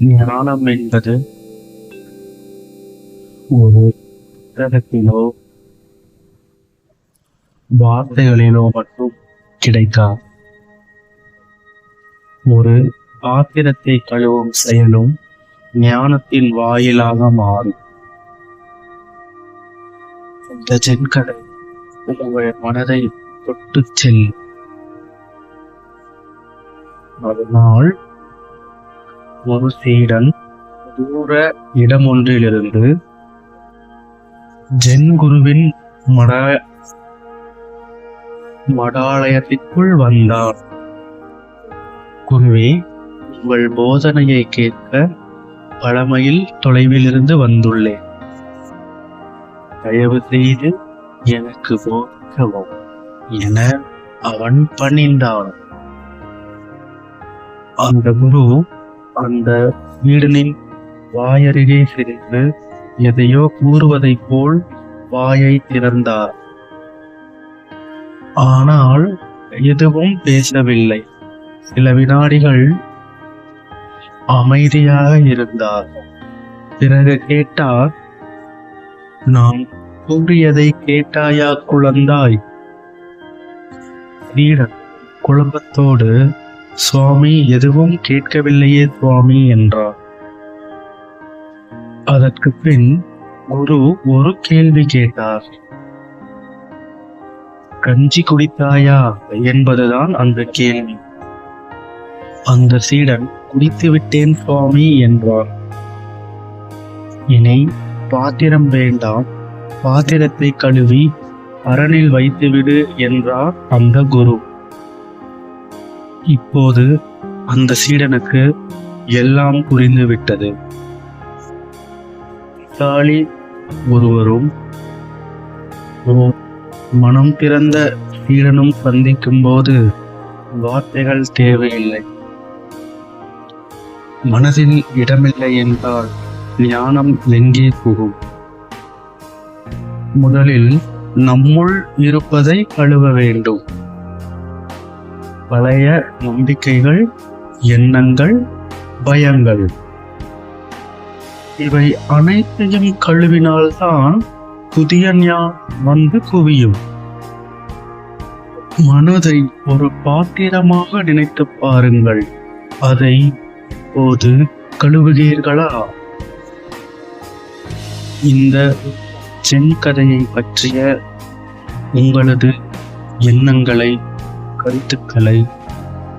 ஞானம் என்பது ஒரு புத்தகத்திலோ வார்த்தைகளிலோ மட்டும் கிடைக்காது ஒரு பாத்திரத்தை கழுவும் செயலும் ஞானத்தின் வாயிலாக மாறும். இந்த ஜென்கடை உங்கள் மனதை தொட்டு செல்லும் மறுநாள் ஒரு சீடன் தூர இடம் ஒன்றிலிருந்து ஜென்குருவின் மட மடாலயத்திற்குள் வந்தார் குருவே உங்கள் போதனையை கேட்க பழமையில் தொலைவிலிருந்து வந்துள்ளேன். தயவு செய்து எனக்கு போக்கவும் என அவன் பணிந்தான். அந்த குரு அந்த வீடனின் வாயருகே சென்று எதையோ கூறுவதைப் போல் வாயை திறந்தார். ஆனால் எதுவும் பேசவில்லை. சில வினாடிகள் அமைதியாக இருந்தார். பிறகு கேட்டார் நான் கூறியதை கேட்டாயா குழந்தாய்? வீடன் குழப்பத்தோடு சுவாமி எதுவும் கேட்கவில்லையே சுவாமி என்றார். அதற்கு பின் குரு ஒரு கேள்வி கேட்டார். கஞ்சி குடித்தாயா என்பதுதான் அந்த கேள்வி. அந்த சீடன் குடித்து விட்டேன் சுவாமி என்றார். இனி பாத்திரம் வேண்டாம் பாத்திரத்தை கழுவி அரணில் வைத்துவிடு என்றார் அந்த குரு. இப்போது அந்த சீடனுக்கு எல்லாம் புரிந்துவிட்டது தாலி ஒருவரும் மனம் திறந்த சீடனும் சந்திக்கும் போது வார்த்தைகள் தேவையில்லை. மனதில் இடமில்லை என்றால் ஞானம் எங்கே புகும்? முதலில் நம்முள் இருப்பதை கழுவ வேண்டும். பழைய நம்பிக்கைகள் எண்ணங்கள் பயங்கள். இவை அனைத்தையும் கழுவினால்தான் புதிய ஞானம் வந்து குவியும். மனதை ஒரு பாத்திரமாக நினைத்து பாருங்கள். அதை போது கழுவுகிறீர்களா? இந்த செங்கதையை பற்றிய உங்களது எண்ணங்களை கருத்துக்களை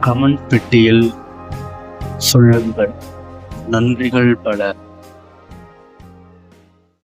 கமெண்ட் பெட்டியில் சொல்லுங்கள். நன்றிகள் பல.